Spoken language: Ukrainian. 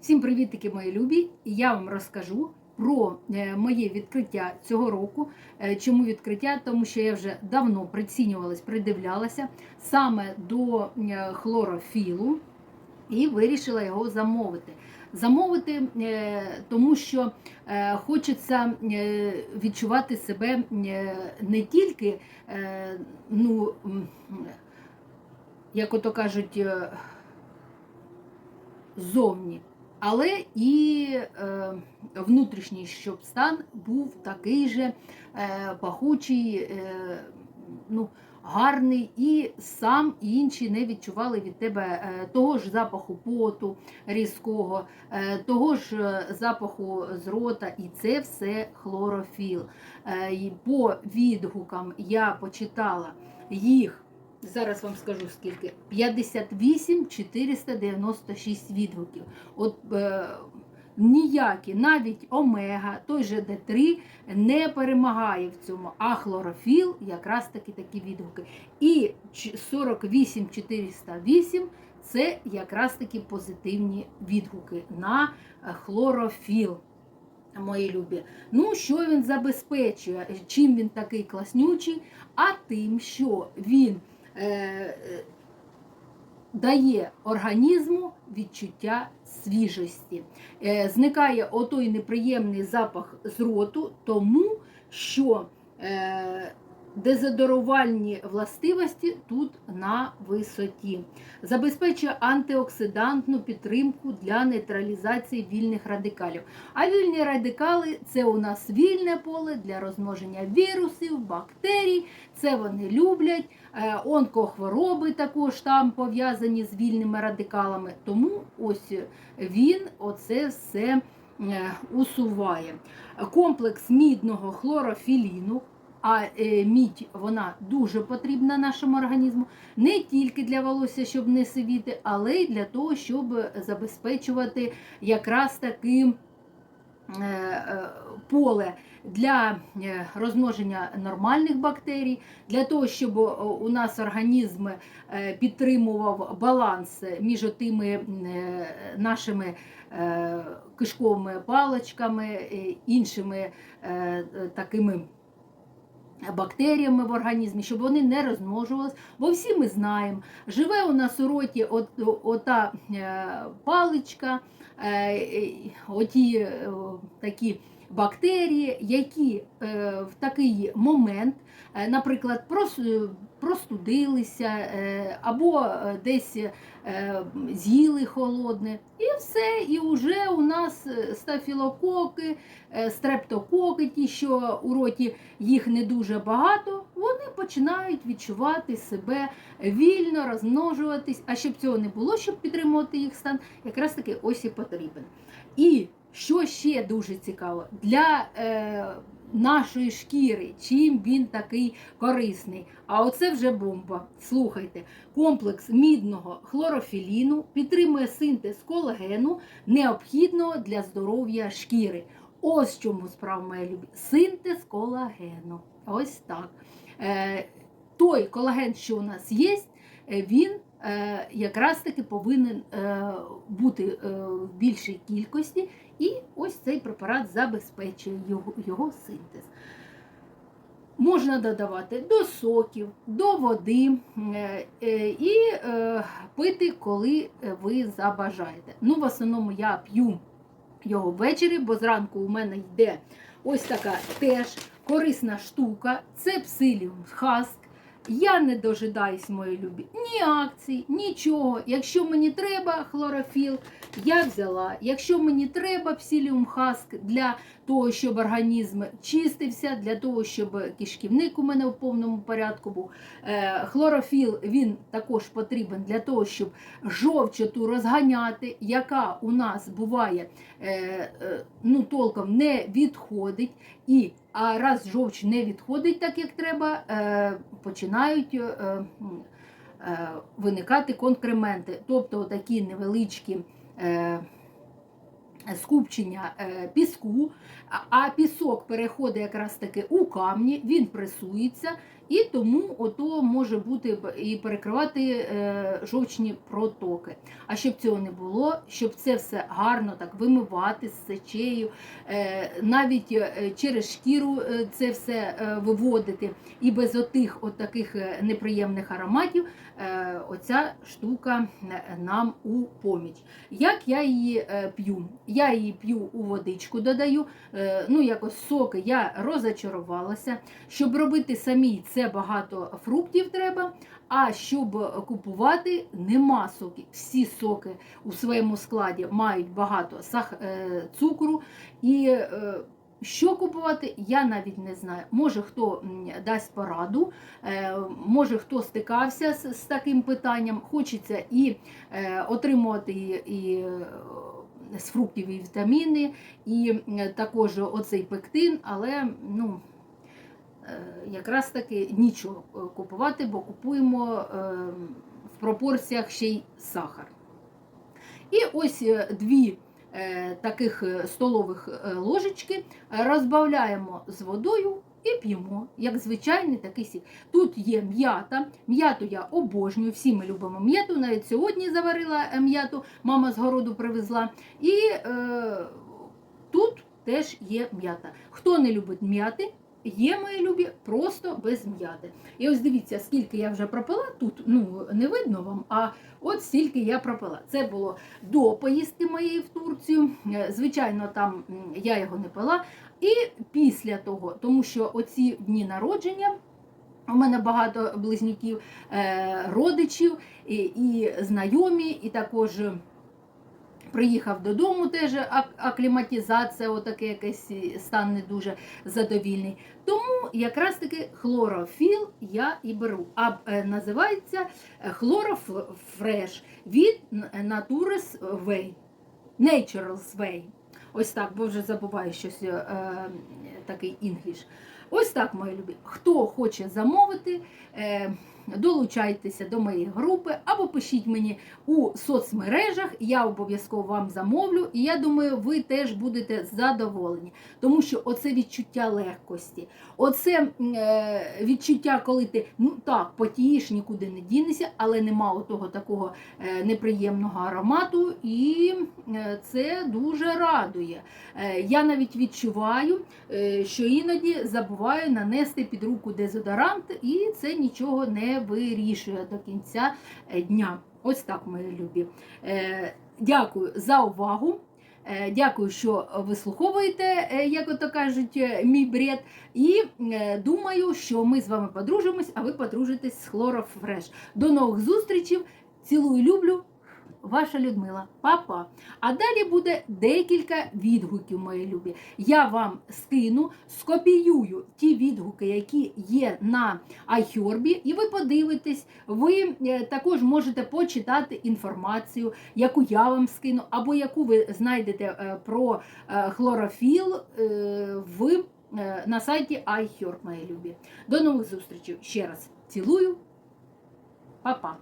Всім привітики, мої любі! Я вам розкажу про е, моє відкриття цього року. Е, Чому відкриття? Тому що я вже давно прицінювалась, придивлялася саме до е, хлорофілу і вирішила його замовити. Замовити, тому що хочеться відчувати себе не тільки, ну, як ото кажуть, ззовні, але і е, внутрішній, щоб стан був такий же е, пахучий, е, ну, гарний, і сам і інші не відчували від тебе е, того ж запаху поту різкого, е, того ж е, запаху з рота, і це все хлорофіл. Е, і по відгукам я почитала їх. Зараз вам скажу скільки. 58 496 відгуків. От е, ніякі, навіть омега, той же Д3 не перемагає в цьому, а хлорофіл якраз таки такі відгуки. І ч- 48 408 це якраз таки позитивні відгуки на хлорофіл. Мої любі. Ну, що він забезпечує? Чим він такий класнючий? А тим, що він дає організму відчуття свіжості. Е, зникає отой неприємний запах з роту, тому що е, дезодорувальні властивості тут на висоті. Забезпечує антиоксидантну підтримку для нейтралізації вільних радикалів. А вільні радикали це у нас вільне поле для розмноження вірусів, бактерій. Це вони люблять. Е, Онкохвороби також там пов'язані з вільними радикалами. Тому ось він оце все е, усуває. Комплекс мідного хлорофіліну. А е, мідь вона дуже потрібна нашому організму не тільки для волосся, щоб не сивіти, але й для того, щоб забезпечувати якраз таким е, е, поле для розмноження нормальних бактерій, для того, щоб у нас організм підтримував баланс між тими нашими кишковими паличками, іншими такими бактеріями в організмі, щоб вони не розмножувалися. Бо всі ми знаємо, живе у нас у роті от, ота е, паличка, е, е, оті такі бактерії, які е, в такий момент, е, наприклад, прос- простудилися е, або е, десь е, з'їли холодне, і все, і вже у нас е, стафілококи, е, стрептококи, ті, що у роті їх не дуже багато, вони починають відчувати себе вільно, розмножуватись. А щоб цього не було, щоб підтримувати їх стан, якраз таки ось і потрібен. І що ще дуже цікаво, для е, нашої шкіри, чим він такий корисний. А оце вже бомба. Слухайте, комплекс мідного хлорофіліну підтримує синтез колагену, необхідного для здоров'я шкіри. Ось чому справа моя любі. Синтез колагену. Ось так. Е, той колаген, що у нас є, е, він е, якраз таки повинен е, бути в більшій кількості, і ось цей препарат забезпечує його, його синтез. Можна додавати до соків, до води е, е, і е, пити, коли ви забажаєте. Ну, в основному я п'ю його ввечері, бо зранку у мене йде ось така теж корисна штука. Це псиліум хаск. Я не дожидаюсь, мої любі, ні акцій, нічого. Якщо мені треба хлорофіл, я взяла. Якщо мені треба псіліум хаск для того, щоб організм чистився, для того, щоб кишківник у мене в повному порядку був. Е, хлорофіл він також потрібен для того, щоб жовчоту розганяти, яка у нас буває е, е, ну, толком не відходить. І а раз жовч не відходить так, як треба, починають виникати конкременти, тобто такі невеличкі. Скупчення е, піску, а пісок переходить якраз таки у камні, він пресується І тому ото може бути і перекривати е, жовчні протоки. А щоб цього не було, щоб це все гарно так вимивати з сечею, е, навіть е, через шкіру це все виводити, і без отих от таких неприємних ароматів, оця штука нам у поміч. Як я її п'ю? Я її п'ю у водичку, додаю. Ну, якось соки я розочарувалася. Щоб робити самій, це багато фруктів треба. А щоб купувати, нема соків. Всі соки у своєму складі мають багато е, цукру. І е, що купувати, я навіть не знаю. Може хто дасть пораду, е, може хто стикався з, таким питанням, хочеться і отримувати і, з фруктів і вітаміни, і також оцей пектин, але ну, якраз таки нічого е, купувати, бо купуємо е, в пропорціях ще й сахар. І ось е, дві е, таких е, столових е, ложечки е, розбавляємо з водою і п'ємо, як звичайний такий сік. Тут є м'ята. М'яту я обожнюю, всі ми любимо м'яту. Навіть сьогодні заварила е, м'яту, мама з городу привезла. І е, тут теж є м'ята. Хто не любить м'яти, є мої любі просто без м'яти. І ось дивіться, скільки я вже пропила тут, ну не видно вам, а от стільки я пропила. Це було до поїздки моєї в Турцію. Е, Звичайно, там я його не пила. І після того, тому що оці дні народження. У мене багато близнюків, е, родичів і знайомі, і також приїхав додому, теж акліматизація, отаке якийсь стан не дуже задовільний. Тому якраз таки хлорофіл я і беру. А е, називається хлорофреш від Naturals Way. Naturals Way. Ось так, бо вже забуваю щось е, такий інгліш. Ось так, мої любі. Хто хоче замовити, е, долучайтеся до моєї групи або пишіть мені у соцмережах. Я обов'язково вам замовлю, і я думаю, ви теж будете задоволені. Тому що оце відчуття легкості, оце е, відчуття, коли ти ну так потієш, нікуди не дінешся, але нема того такого е, неприємного аромату, і це дуже радує. Я навіть відчуваю, що іноді забуваю нанести під руку дезодорант, і це нічого не вирішує до кінця е, дня. Ось так, мої любі. Е, Дякую за увагу. Е, Дякую, що вислуховуєте, як ото кажуть, мій бред. І думаю, що ми з вами подружимось, а ви подружитесь з Хлорофреш. До нових зустрічей. Цілую, люблю. Ваша Людмила, папа. А далі буде декілька відгуків, мої любі. Я вам скину, скопіюю ті відгуки, які є на iHerb, і ви подивитесь, ви е, також можете почитати інформацію, яку я вам скину, або яку ви знайдете е, про е, хлорофіл в, на сайті iHerb, мої любі. До нових зустрічей. Ще раз цілую, Па-па.